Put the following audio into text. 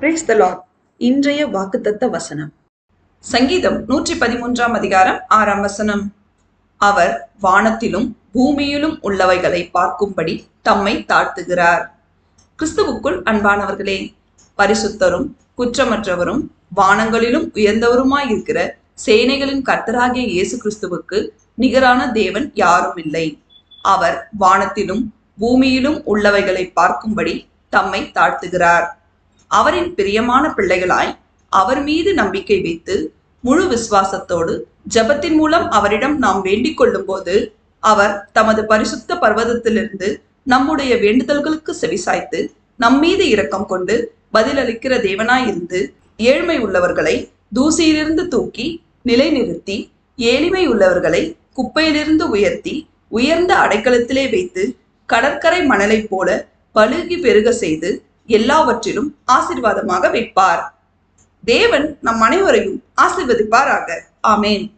Brace த Lord இன்றைய வாக்குத்தத்த வசனம். சங்கீதம் நூற்றி பதிமூன்றாம் அதிகாரம் ஆறாம் வசனம். அவர் வானத்திலும் பூமியிலும் உள்ளவைகளை பார்க்கும்படி தம்மை தாழ்த்துகிறார். கிறிஸ்துவுக்குள் அன்பானவர்களே பரிசுத்தரும் குற்றமற்றவரும் வானங்களிலும் உயர்ந்தவருமாயிருக்கிற சேனைகளின் கர்த்தராகிய இயேசு கிறிஸ்துவுக்கு நிகரான தேவன் யாரும் இல்லை. அவர் வானத்திலும் பூமியிலும் உள்ளவைகளை பார்க்கும்படி தம்மை தாழ்த்துகிறார். அவரின் பிரியமான பிள்ளைகளாய் அவர் மீது நம்பிக்கை வைத்து முழு விசுவாசத்தோடு ஜெபத்தின் மூலம் அவரிடம் நாம் வேண்டிக் கொள்ளும்போது அவர் தமது பரிசுத்த பர்வதத்திலிருந்து நம்முடைய வேண்டுதல்களுக்கு செவிசாய்த்து நம்மீது இரக்கம் கொண்டு பதிலளிக்கிற தேவனாயிருந்து ஏழ்மை உள்ளவர்களை தூசியிலிருந்து தூக்கி நிலைநிறுத்தி ஏழிமை உள்ளவர்களை குப்பையிலிருந்து உயர்த்தி உயர்ந்த அடைக்கலத்திலே வைத்து கடற்கரை மணலைப் போல பழுகி பெருக செய்து எல்லாவற்றிலும் ஆசீர்வாதமாக வைப்பார். தேவன் நம் அனைவரையும் ஆசிர்வதிப்பாராக. ஆமேன்.